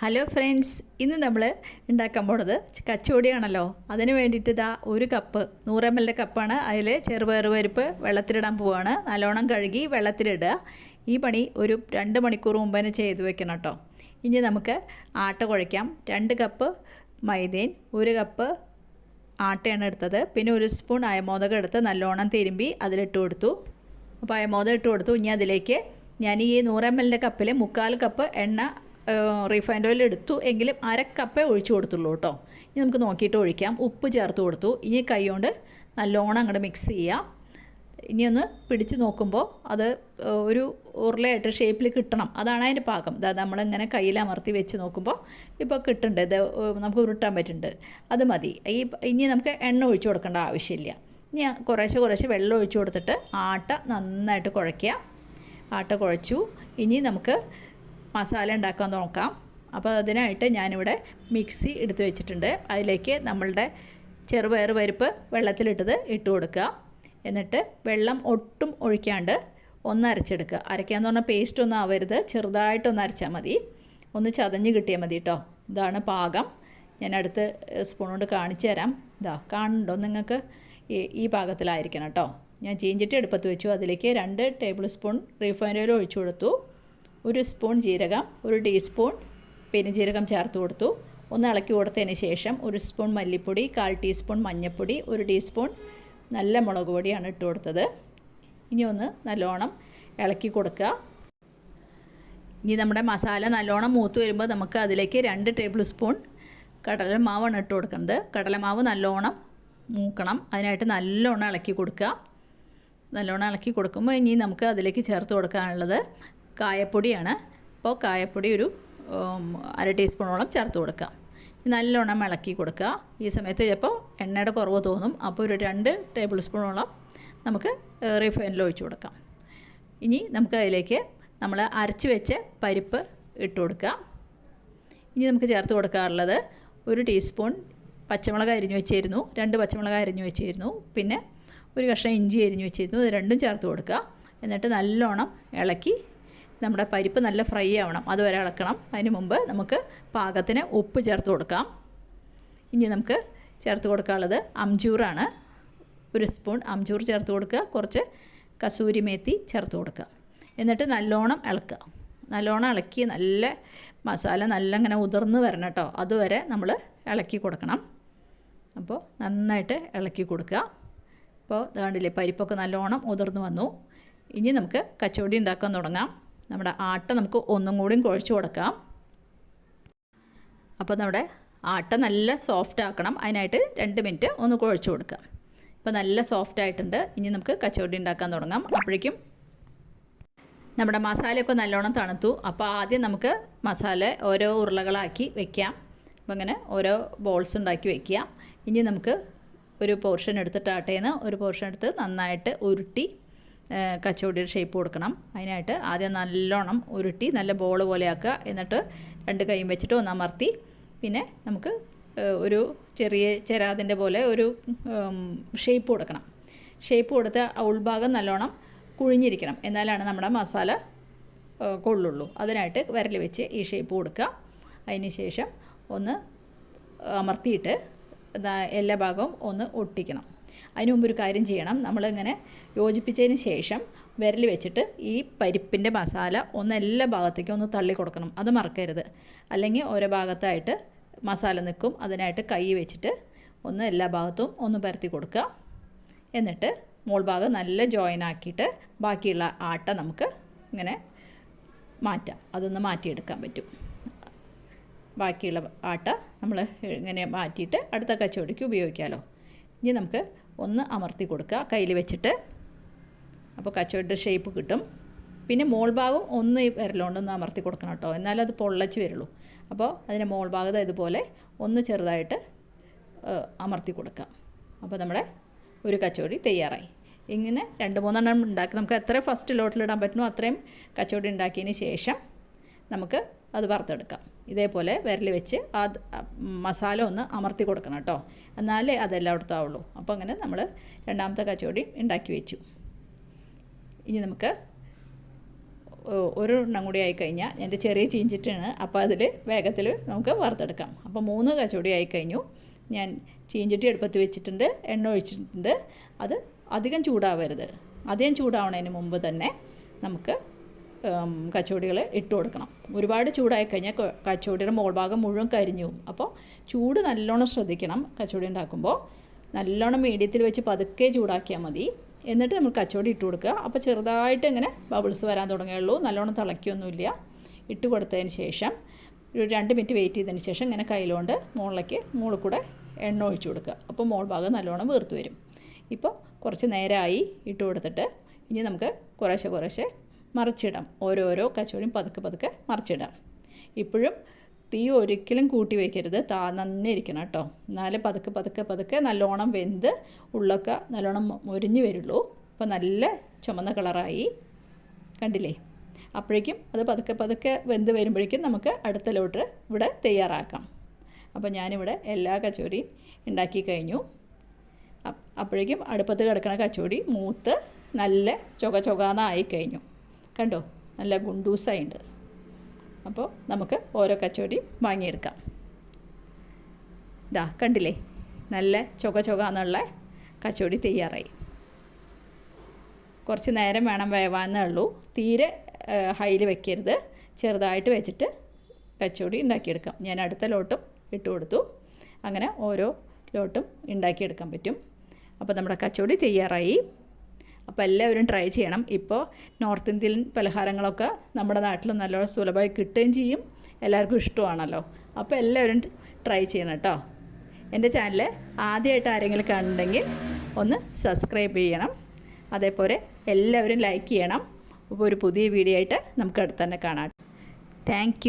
Hello friends ഇന്ന് നമ്മൾ ഉണ്ടാക്കാൻ പോണത് കച്ചോടിയാണല്ലോ. അതിന് വേണ്ടിയിട്ട് ഇതാ ഒരു കപ്പ് നൂറ് എം എല്ലിന്റെ കപ്പാണ്. അതിൽ ചെറുപയർ പരിപ്പ് വെള്ളത്തിലിടാൻ പോവാണ്. നല്ലോണം കഴുകി വെള്ളത്തിലിടുക. ഈ പണി ഒരു രണ്ട് മണിക്കൂർ മുമ്പ് തന്നെ ചെയ്ത് വെക്കണം കേട്ടോ ഇനി നമുക്ക് ആട്ട കുഴയ്ക്കാം. രണ്ട് കപ്പ് മൈദേൻ ഒരു കപ്പ് ആട്ടയാണ് എടുത്തത്. പിന്നെ ഒരു സ്പൂൺ അയമോദകം എടുത്ത് നല്ലോണം തിരുമ്പി അതിലിട്ട് കൊടുത്തു. അപ്പോൾ അയമോദം ഇട്ട് കൊടുത്തു. ഇനി അതിലേക്ക് ഞാൻ ഈ നൂറ് എം എല്ലിന്റെ കപ്പിൽ മുക്കാൽ കപ്പ് എണ്ണ റീഫൈൻഡ് ഓയിൽ എടുത്തു. എങ്കിലും അര ഒഴിച്ചു കൊടുത്തുള്ളൂ കേട്ടോ. ഇനി നമുക്ക് നോക്കിയിട്ട് ഒഴിക്കാം. ഉപ്പ് ചേർത്ത് കൊടുത്തു. ഇനി കൈ കൊണ്ട് നല്ലോണം അങ്ങോട്ട് മിക്സ് ചെയ്യാം. ഇനി ഒന്ന് പിടിച്ച് നോക്കുമ്പോൾ അത് ഒരു ഉരുളയായിട്ട് ഷേപ്പിൽ കിട്ടണം. അതാണ് അതിന്റെ പാകം. അതായത് നമ്മളിങ്ങനെ കയ്യിൽ അമർത്തി വെച്ച് നോക്കുമ്പോൾ ഇപ്പോൾ കിട്ടുന്നുണ്ട് ഇത് നമുക്ക് ഉരുട്ടാൻ പറ്റുന്നുണ്ട്. അത് മതി. ഈ ഇനി നമുക്ക് എണ്ണ ഒഴിച്ചു കൊടുക്കേണ്ട ആവശ്യമില്ല. ഇനി കുറേശ്ശെ കുറേശ്ശെ വെള്ളം ഒഴിച്ചു കൊടുത്തിട്ട് ആട്ട നന്നായിട്ട് കുഴയ്ക്കുക. ആട്ട കുഴച്ചു. ഇനി നമുക്ക് മസാല ഉണ്ടാക്കാൻ നോക്കാം. അപ്പോൾ അതിനായിട്ട് ഞാനിവിടെ മിക്സി എടുത്ത് വെച്ചിട്ടുണ്ട്. അതിലേക്ക് നമ്മളുടെ ചെറുപയർ പരിപ്പ് വെള്ളത്തിലിട്ടത് ഇട്ട് കൊടുക്കുക. എന്നിട്ട് വെള്ളം ഒട്ടും ഒഴിക്കാണ്ട് ഒന്ന് അരച്ചെടുക്കുക. അരയ്ക്കാന്ന് പറഞ്ഞാൽ പേസ്റ്റ് ഒന്നും ആവരുത്. ചെറുതായിട്ടൊന്ന് അരച്ചാൽ മതി. ഒന്ന് ചതഞ്ഞ് കിട്ടിയാൽ മതി കേട്ടോ ഇതാണ് പാകം. ഞാൻ അടുത്ത് സ്പൂൺ കൊണ്ട് കാണിച്ചു തരാം. ഇതാ കാണുന്നുണ്ടോ? നിങ്ങൾക്ക് ഈ പാകത്തിലായിരിക്കണം കേട്ടോ ഞാൻ ചീഞ്ചിട്ട് അടുപ്പത്ത് വെച്ചു. അതിലേക്ക് രണ്ട് ടേബിൾ സ്പൂൺ റീഫൈൻഡ് ഓയിൽ ഒഴിച്ചു കൊടുത്തു. ഒരു സ്പൂൺ ജീരകം ഒരു ടീസ്പൂൺ പെരുംജീരകം ചേർത്ത് കൊടുത്തു. ഒന്ന് ഇളക്കി കൊടുത്തതിന് ശേഷം ഒരു സ്പൂൺ മല്ലിപ്പൊടി കാൽ ടീസ്പൂൺ മഞ്ഞൾപ്പൊടി ഒരു ടീസ്പൂൺ നല്ല മുളക് പൊടിയാണ് ഇട്ട് കൊടുത്തത്. ഇനി ഒന്ന് നല്ലോണം ഇളക്കി കൊടുക്കുക. ഇനി നമ്മുടെ മസാല നല്ലോണം മൂത്ത് വരുമ്പോൾ നമുക്ക് അതിലേക്ക് രണ്ട് ടേബിൾ സ്പൂൺ കടലമാവാണ് ഇട്ട് കൊടുക്കുന്നത്. കടലമാവ് നല്ലോണം മൂക്കണം. അതിനായിട്ട് നല്ലോണം ഇളക്കി കൊടുക്കുക. നല്ലോണം ഇളക്കി കൊടുക്കുമ്പോൾ ഇനി നമുക്ക് അതിലേക്ക് ചേർത്ത് കൊടുക്കാനുള്ളത് കായപ്പൊടിയാണ്. അപ്പോൾ കായപ്പൊടി ഒരു അര ടീസ്പൂണോളം ചേർത്ത് കൊടുക്കാം. നല്ലോണം ഇളക്കി കൊടുക്കുക. ഈ സമയത്ത് ചിലപ്പോൾ എണ്ണയുടെ കുറവ് തോന്നും. അപ്പോൾ ഒരു രണ്ട് ടേബിൾ സ്പൂണോളം നമുക്ക് റീഫൈനിൽ ഒഴിച്ചു കൊടുക്കാം. ഇനി നമുക്ക് അതിലേക്ക് നമ്മൾ അരച്ച് വെച്ച് പരിപ്പ് ഇട്ട് കൊടുക്കാം ഇനി നമുക്ക് ചേർത്ത് കൊടുക്കാറുള്ളത് ഒരു ടീസ്പൂൺ പച്ചമുളക് അരിഞ്ഞു വെച്ചിരുന്നു. രണ്ട് പച്ചമുളക് അരിഞ്ഞു വെച്ചിരുന്നു. പിന്നെ ഒരു കഷ്ണം ഇഞ്ചി അരിഞ്ഞു വെച്ചിരുന്നു. ഇത് രണ്ടും ചേർത്ത് കൊടുക്കുക. എന്നിട്ട് നല്ലോണം ഇളക്കി നമ്മുടെ പരിപ്പ് നല്ല ഫ്രൈ ആവണം. അതുവരെ ഇളക്കണം അതിന് മുമ്പ് നമുക്ക് പാകത്തിന് ഉപ്പ് ചേർത്ത് കൊടുക്കാം. ഇനി നമുക്ക് ചേർത്ത് കൊടുക്കാനുള്ളത് അംജൂറാണ്. ഒരു സ്പൂൺ അംജൂർ ചേർത്ത് കൊടുക്കുക. കുറച്ച് കസൂരി മേത്തി ചേർത്ത് കൊടുക്കുക. എന്നിട്ട് നല്ലോണം ഇളക്കുക. നല്ലോണം ഇളക്കി നല്ല മസാല നല്ല ഇങ്ങനെ ഉതിർന്ന് വരണം കേട്ടോ. അതുവരെ നമ്മൾ ഇളക്കി കൊടുക്കണം. അപ്പോൾ നന്നായിട്ട് ഇളക്കി കൊടുക്കുക. അപ്പോൾ ഇതാണ്ടില്ലേ പരിപ്പൊക്കെ നല്ലോണം ഉതിർന്ന് വന്നു. ഇനി നമുക്ക് കച്ചവടി ഉണ്ടാക്കാൻ തുടങ്ങാം. നമ്മുടെ ആട്ട നമുക്ക് ഒന്നും കൂടിയും കുഴച്ച് കൊടുക്കാം. അപ്പോൾ നമ്മുടെ ആട്ട നല്ല സോഫ്റ്റ് ആക്കണം. അതിനായിട്ട് രണ്ട് മിനിറ്റ് ഒന്ന് കുഴച്ച് കൊടുക്കാം. ഇപ്പോൾ നല്ല സോഫ്റ്റ് ആയിട്ടുണ്ട്. ഇനി നമുക്ക് കച്ചവടി ഉണ്ടാക്കാൻ തുടങ്ങാം. അപ്പോഴേക്കും നമ്മുടെ മസാലയൊക്കെ നല്ലോണം തണുത്തു. അപ്പോൾ ആദ്യം നമുക്ക് മസാല ഓരോ ഉരുളകളാക്കി വെക്കാം. അപ്പോൾ അങ്ങനെ ഓരോ ബോൾസ് ഉണ്ടാക്കി വെക്കാം. ഇനി നമുക്ക് ഒരു പോർഷൻ എടുത്തിട്ട് ആട്ടേന്ന് ഒരു പോർഷൻ എടുത്ത് നന്നായിട്ട് ഉരുട്ടി കച്ചോടിയുടെ ഷേപ്പ് കൊടുക്കണം. അതിനായിട്ട് ആദ്യം നല്ലോണം ഉരുട്ടി നല്ല ബോൾ പോലെയാക്കുക എന്നിട്ട് രണ്ട് കൈയും വെച്ചിട്ട് ഒന്ന് അമർത്തി. പിന്നെ നമുക്ക് ഒരു ചെറിയ ചെരാതിന്റെ പോലെ ഒരു ഷേപ്പ് കൊടുക്കണം. ഷേപ്പ് കൊടുത്ത് ഉൾഭാഗം നല്ലോണം കുഴിഞ്ഞിരിക്കണം. എന്നാലാണ് നമ്മുടെ മസാല കൊള്ളുള്ളൂ. അതിനായിട്ട് വിരൽ വെച്ച് ഈ ഷേപ്പ് കൊടുക്കുക. അതിന് ശേഷം ഒന്ന് അമർത്തിയിട്ട് എല്ലാ ഭാഗവും ഒന്ന് ഒട്ടിക്കണം. അതിന് മുമ്പ് ഒരു കാര്യം ചെയ്യണം. നമ്മളിങ്ങനെ യോജിപ്പിച്ചതിന് ശേഷം വിരൽ വെച്ചിട്ട് ഈ പരിപ്പിന്റെ മസാല ഒന്ന് എല്ലാ ഭാഗത്തേക്കും ഒന്ന് തള്ളി കൊടുക്കണം. അത് മറക്കരുത്. അല്ലെങ്കിൽ ഓരോ ഭാഗത്തായിട്ട് മസാല നിൽക്കും. അതിനായിട്ട് കൈ വെച്ചിട്ട് ഒന്ന് എല്ലാ ഭാഗത്തും ഒന്ന് പരത്തി കൊടുക്കുക. എന്നിട്ട് മോൾ ഭാഗം നല്ല ജോയിൻ ആക്കിയിട്ട് ബാക്കിയുള്ള ആട്ട നമുക്ക് ഇങ്ങനെ മാറ്റാം. അതൊന്ന് മാറ്റിയെടുക്കാൻ പറ്റും. ബാക്കിയുള്ള ആട്ട നമ്മൾ ഇങ്ങനെ മാറ്റിയിട്ട് അടുത്ത കച്ചവടിക്ക് ഉപയോഗിക്കാമല്ലോ ഇനി നമുക്ക് ഒന്ന് അമർത്തി കൊടുക്കുക. കയ്യിൽ വെച്ചിട്ട്. അപ്പോൾ കച്ചവട ഷേപ്പ് കിട്ടും. പിന്നെ മോൾ ഭാഗം ഒന്ന് വിരലുകൊണ്ട് ഒന്ന് അമർത്തി കൊടുക്കണം കേട്ടോ. എന്നാലും അത് പൊള്ളച്ച് വരുള്ളൂ. അപ്പോൾ അതിന്റെ മോൾ ഭാഗത്ത് ഇതുപോലെ ഒന്ന് ചെറുതായിട്ട് അമർത്തി കൊടുക്കുക. അപ്പോൾ നമ്മുടെ ഒരു കച്ചോടി തയ്യാറായി. ഇങ്ങനെ രണ്ട് മൂന്നെണ്ണം ഉണ്ടാക്കി. നമുക്ക് എത്ര ഫസ്റ്റ് ലോട്ടിലിടാൻ പറ്റുമോ അത്രയും കച്ചോടി ഉണ്ടാക്കിയതിന് ശേഷം നമുക്ക് അത് വറുത്തെടുക്കാം. ഇതേപോലെ വിരൽ വെച്ച് ആ മസാല ഒന്ന് അമർത്തി കൊടുക്കണം കേട്ടോ. എന്നാലേ അതെല്ലായിടത്തും ആവുള്ളൂ. അപ്പോൾ അങ്ങനെ നമ്മൾ രണ്ടാമത്തെ കച്ചോടി ഉണ്ടാക്കി വെച്ചു. ഇനി നമുക്ക് ഒരെണ്ണം കൂടി ആയിക്കഴിഞ്ഞാൽ എന്റെ ചെറിയ ചീഞ്ചിട്ടാണ് അപ്പോൾ അതിൽ വേഗത്തിൽ നമുക്ക് വറുത്തെടുക്കാം. അപ്പോൾ മൂന്ന് കച്ചോടി ആയിക്കഴിഞ്ഞു ഞാൻ ചീഞ്ചട്ടി അടുപ്പത്ത് വെച്ചിട്ടുണ്ട് എണ്ണ ഒഴിച്ചിട്ടുണ്ട്. അത് അധികം ചൂടാവരുത്. അധികം ചൂടാവണതിന് മുമ്പ് തന്നെ നമുക്ക് കച്ചോടികൾ ഇട്ട് കൊടുക്കണം. ഒരുപാട് ചൂടായി കഴിഞ്ഞാൽ കച്ചോടിയുടെ മോൾ ഭാഗം മുഴുവൻ കരിഞ്ഞു അപ്പോൾ ചൂട് നല്ലോണം ശ്രദ്ധിക്കണം കച്ചോടി ഉണ്ടാക്കുമ്പോൾ നല്ലോണം മീഡിയത്തിൽ വെച്ച് പതുക്കെ ചൂടാക്കിയാൽ മതി. എന്നിട്ട് നമ്മൾ കച്ചോടി ഇട്ട് കൊടുക്കുക. അപ്പോൾ ചെറുതായിട്ട് ഇങ്ങനെ ബബിൾസ് വരാൻ തുടങ്ങിയുള്ളൂ നല്ലോണം തിളയ്ക്കൊന്നുമില്ല. ഇട്ട് കൊടുത്തതിന് ശേഷം ഒരു രണ്ട് മിനിറ്റ് വെയിറ്റ് ചെയ്തതിന് ശേഷം ഇങ്ങനെ കയ്യിലുകൊണ്ട് മുകളിലേക്ക് മുകളിൽ കൂടെ എണ്ണ ഒഴിച്ചു കൊടുക്കുക. അപ്പോൾ മോൾ ഭാഗം നല്ലോണം വീർത്ത് വരും. ഇപ്പോൾ കുറച്ച് നേരമായി ഇട്ട് കൊടുത്തിട്ട് ഇനി നമുക്ക് കുറേശ്ശെ കുറേശ്ശെ മറിച്ചിടാം. ഓരോരോ കച്ചോടിയും പതുക്കെ പതുക്കെ മറിച്ചിടാം. ഇപ്പോഴും തീ ഒരിക്കലും കൂട്ടി വയ്ക്കരുത് താ നന്നെ ഇരിക്കണം കേട്ടോ. എന്നാലേ പതുക്കെ പതുക്കെ പതുക്കെ നല്ലോണം വെന്ത് ഉള്ളൊക്കെ നല്ലോണം മൊരിഞ്ഞ് വരുള്ളൂ. അപ്പോൾ നല്ല ചുമന്ന കളറായി. കണ്ടില്ലേ? അപ്പോഴേക്കും അത് പതുക്കെ പതുക്കെ വെന്ത് വരുമ്പോഴേക്കും നമുക്ക് അടുത്ത ലോട്ട് ഇവിടെ തയ്യാറാക്കാം. അപ്പോൾ ഞാനിവിടെ എല്ലാ കച്ചോടിയും ഉണ്ടാക്കി കഴിഞ്ഞു. അപ്പ് അപ്പോഴേക്കും അടുപ്പത്ത് കിടക്കുന്ന കച്ചോടി മൂത്ത് നല്ല ചുക ചുകാന്നായി കഴിഞ്ഞു. കണ്ടോ? നല്ല ഗുണ്ടൂസായിട്ടുണ്ട് അപ്പോൾ നമുക്ക് ഓരോ കച്ചോടിയും വാങ്ങിയെടുക്കാം. ഇതാ കണ്ടില്ലേ? നല്ല ചുക ചുക എന്നുള്ള കച്ചോടി തയ്യാറായി. കുറച്ച് നേരം വേണം വേവാന്നേ ഉള്ളൂ തീരെ ഹൈയിൽ വെക്കരുത്. ചെറുതായിട്ട് വെച്ചിട്ട് കച്ചോടി ഉണ്ടാക്കിയെടുക്കാം. ഞാൻ അടുത്ത ലോട്ടും ഇട്ട് കൊടുത്തു. അങ്ങനെ ഓരോ ലോട്ടും ഉണ്ടാക്കിയെടുക്കാൻ പറ്റും. അപ്പോൾ നമ്മുടെ കച്ചോടി തയ്യാറായി. അപ്പോൾ എല്ലാവരും ട്രൈ ചെയ്യണം. ഇപ്പോൾ നോർത്ത് ഇന്ത്യൻ പലഹാരങ്ങളൊക്കെ നമ്മുടെ നാട്ടിൽ നല്ല സുലഭമായി കിട്ടുകയും ചെയ്യും. എല്ലാവർക്കും ഇഷ്ടമാണല്ലോ. അപ്പോൾ എല്ലാവരും ട്രൈ ചെയ്യണം കേട്ടോ. എന്റെ ചാനൽ ആദ്യമായിട്ട് ആരെങ്കിലും കാണുന്നുണ്ടെങ്കിൽ ഒന്ന് സബ്സ്ക്രൈബ് ചെയ്യണം. അതേപോലെ എല്ലാവരും ലൈക്ക് ചെയ്യണം. അപ്പോൾ ഒരു പുതിയ വീഡിയോ ആയിട്ട് നമുക്ക് അടുത്ത് തന്നെ കാണാം. താങ്ക്